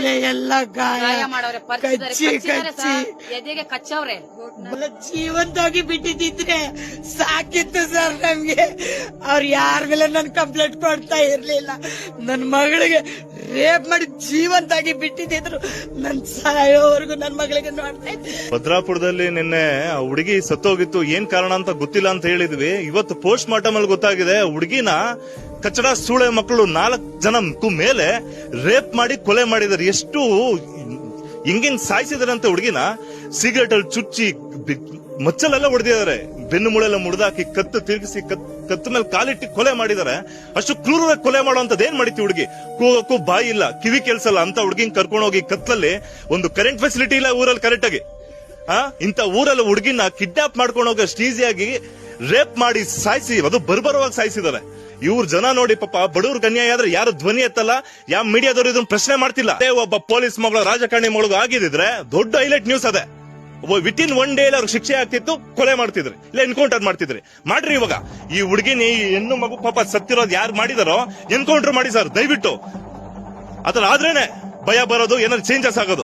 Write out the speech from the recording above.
ಮೇಲೆ ಎಲ್ಲ ಗಾಯ. ಕಚ್ಚಿ ಕಚ್ಚಿ. ಎದೆಗೆ ಕಚ್ಚವ್ರೆ. ಜೀವಂತವಾಗಿ ಬಿಟ್ಟಿದ್ರೆ ಸಾಕಿತ್ತು ಸರ್ ನಮ್ಗೆ. ಅವ್ರು ಯಾರ ಮೇಲೆ ನನ್ ಕಂಪ್ಲೇಂಟ್ ಕೊಡ್ತಾ ಇರ್ಲಿಲ್ಲ. ನನ್ ಮಗಳಿಗೆ ರೇಪ್ ಮಾಡಿ ಜೀವಂತಾಗಿ ಬಿಟ್ಟಿದ್ರು ನನ್ ಸಾಯೋವರೆಗೂ ನನ್ ಮಗಳಿಗೆ ನೋಡ್ತಾ ಇದ್ದೆ. ಭದ್ರಾಪುರದಲ್ಲಿ ನಿನ್ನೆ ಹುಡುಗಿ ಸತ್ತೋಗಿತ್ತು. ಏನ್ ಕಾರಣ ಅಂತ ಗೊತ್ತಿಲ್ಲ ಅಂತ ಹೇಳಿದ್ವಿ. ಇವತ್ತು ಪೋಸ್ಟ್ ಮಾರ್ಟಮ್ ಅಲ್ಲಿ ಗೊತ್ತಾಗಿದೆ ಹುಡುಗಿನ ಕಚಡ ಸೂಳೆ ಮಕ್ಕಳು ನಾಲ್ಕು ಜನಕ್ಕೂ ಮೇಲೆ ರೇಪ್ ಮಾಡಿ ಕೊಲೆ ಮಾಡಿದಾರೆ ಎಷ್ಟು ಹಿಂಗಿಂಗ್ ಸಾಯಿಸಿದಾರಂತೆ ಹುಡುಗಿನ ಸಿಗರೇಟ್ ಅಲ್ಲಿ ಚುಚ್ಚಿ ಮಚ್ಚಲೆಲ್ಲ ಹೊಡೆದಿದ್ದಾರೆ ಬೆನ್ನು ಮುಳೆಲ್ಲ ಮುಡಿದಾಕಿ ಕತ್ತು ತಿರುಗಿಸಿ ಕತ್ತು ಮೇಲೆ ಕಾಲಿಟ್ಟು ಕೊಲೆ ಮಾಡಿದ್ದಾರೆ. ಅಷ್ಟು ಕ್ರೂರವಾಗಿ ಕೊಲೆ ಮಾಡುವಂತದ್ದು ಏನ್ ಮಾಡಿತಿ ಹುಡುಗಿ? ಕೂಗಕ್ಕೂ ಬಾಯಿ ಇಲ್ಲ, ಕಿವಿ ಕೆಲ್ಸಲ್ಲ ಅಂತ ಹುಡುಗಿನ ಕರ್ಕೊಂಡು ಹೋಗಿ ಕತ್ಲಲ್ಲಿ ಒಂದು ಕರೆಂಟ್ ಫೆಸಿಲಿಟಿ ಇಲ್ಲ ಊರಲ್ಲಿ ಕರೆಕ್ಟ್ ಆಗಿ. ಆ ಇಂತ ಊರಲ್ಲಿ ಹುಡುಗಿನ ಕಿಡ್ನಾಪ್ ಮಾಡ್ಕೊಂಡು ಹೋಗಿ ಅಷ್ಟು ಈಸಿಯಾಗಿ ರೇಪ್ ಮಾಡಿ ಸಾಯಿಸಿ, ಅದು ಬರ್ಬರವಾಗಿ ಸಾಯಿಸಿದ್ದಾರೆ. ಇವ್ರ ಜನ ನೋಡಿ ಪಾಪ ಬಡವ್ರ ಅನ್ಯಾಯ ಆದ್ರೆ ಯಾರು ಧ್ವನಿ ಎತ್ತಲ್ಲ, ಯಾವ ಮೀಡಿಯಾದವ್ರು ಇದನ್ನ ಪ್ರಶ್ನೆ ಮಾಡ್ತಿಲ್ಲ. ಒಬ್ಬ ಪೊಲೀಸ್ ಮಗಳು ರಾಜಕಾರಣಿ ಮಗಳು ಆಗಿದ್ರೆ ದೊಡ್ಡ ಹೈಲೈಟ್ ನ್ಯೂಸ್ ಅದೇ. ವಿತ್ ಇನ್ ಒನ್ ಡೇ ಅವ್ರಿಗೆ ಶಿಕ್ಷೆ ಆಗ್ತಿತ್ತು, ಕೊಲೆ ಮಾಡ್ತಿದ್ರು, ಇಲ್ಲ ಎನ್ಕೌಂಟರ್ ಮಾಡ್ತಿದ್ರಿ. ಮಾಡ್ರಿ ಇವಾಗ. ಈ ಹುಡುಗಿನ, ಈ ಹೆಣ್ಣು ಮಗು ಪಾಪ ಸತ್ತಿರೋದು ಯಾರು ಮಾಡಿದಾರೋ ಎನ್ಕೌಂಟರ್ ಮಾಡಿ ಸರ್, ದಯವಿಟ್ಟು. ಅದ್ರ ಆದ್ರೇನೆ ಭಯ ಬರೋದು, ಏನಾದ್ರು ಚೇಂಜಸ್ ಆಗೋದು.